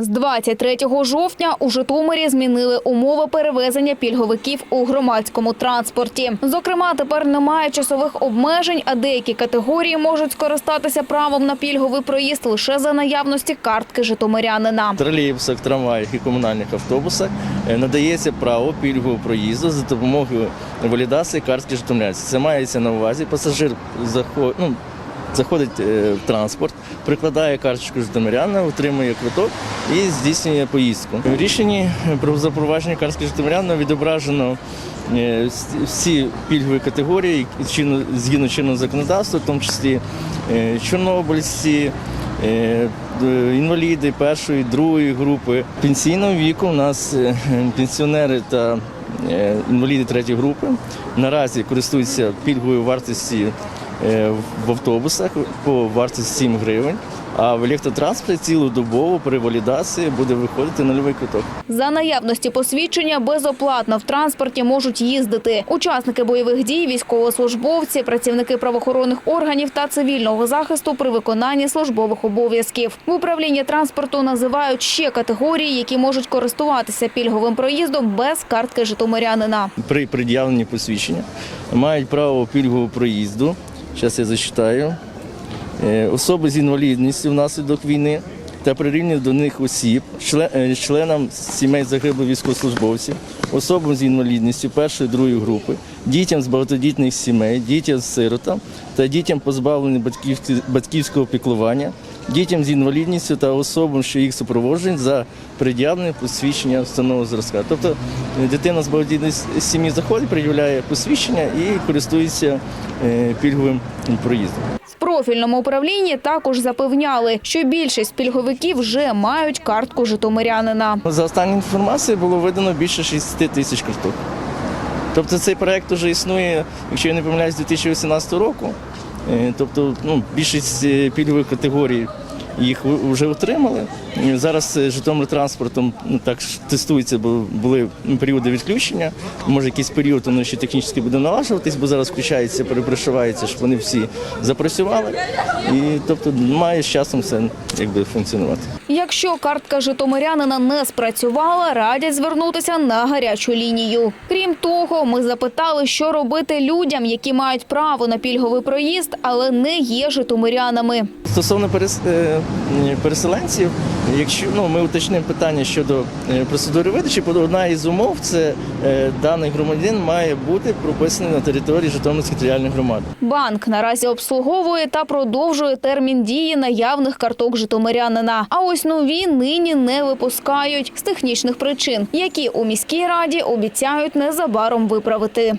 З 23 жовтня у Житомирі змінили умови перевезення пільговиків у громадському транспорті. Зокрема, тепер немає часових обмежень, а деякі категорії можуть скористатися правом на пільговий проїзд лише за наявності картки житомирянина. В тролейбусах, трамваях і комунальних автобусах е, надається право пільгового проїзду за допомогою валідації картки житомирянця. Це мається на увазі. Пасажир ну, заходить е, в транспорт, прикладає карточку житомиряна, отримує квиток і здійснює поїздку. В рішенні про запровадження картки житомиряна відображено е, всі- пільгові категорії згідно чинного законодавства, в тому числі е, чорнобильці. Інваліди першої, другої групи. Пенсійного віку у нас пенсіонери та інваліди третьої групи наразі користуються пільговою вартості в автобусах по вартості 7 гривень, а в електротранспорті цілодобово при валідації буде виходити нульовий квиток. За наявності посвідчення безоплатно в транспорті можуть їздити учасники бойових дій, військовослужбовці, працівники правоохоронних органів та цивільного захисту при виконанні службових обов'язків. В управлінні транспорту називають ще категорії, які можуть користуватися пільговим проїздом без картки житомирянина. При пред'явленні посвідчення мають право пільгового проїзду. Зараз я зачитаю. Е, Особи з інвалідністю внаслідок війни та прирівняв до них осіб, е, членам сімей загиблих військовослужбовців, особам з інвалідністю першої другої групи, дітям з багатодітних сімей, дітям з сиротам та дітям позбавлених батьківського піклування, дітям з інвалідністю та особам, що їх супроводжують за пред'явлене посвідчення встановленого зразка. Тобто е, дитина з багатодітної с- сім'ї заходить, пред'являє посвідчення і користується е, пільговим проїздом. В профільному управлінні також запевняли, що більшість пільговиків вже мають картку житомирянина. За останньою інформацією було видано більше 60 тисяч карток. Тобто цей проект вже існує, якщо я не помиляюсь, з 2018 року. Е, Тобто ну, більшість пільгових категорій їх вже отримали. Зараз е, Житомир транспортом ну, так тестується, бо були періоди відключення. Може, якийсь період воно ще технічно буде налажуватись, бо зараз включається, перепрошивається, щоб вони всі запрацювали. І тобто має з часом все якби функціонувати. Якщо картка житомирянина не спрацювала, радять звернутися на гарячу лінію. Крім того, ми запитали, що робити людям, які мають право на пільговий проїзд, але не є житомирянами. Стосовно е, переселенців, якщо ну ми уточнимо питання щодо е, процедури видачі, одна із умов це е, даний громадянин має бути прописаний на території Житомирської територіальної громади. Банк наразі обслуговує та продовжує термін дії наявних карток житомирянина. А ось нові нині не випускають з технічних причин, які у міській раді обіцяють незабаром виправити.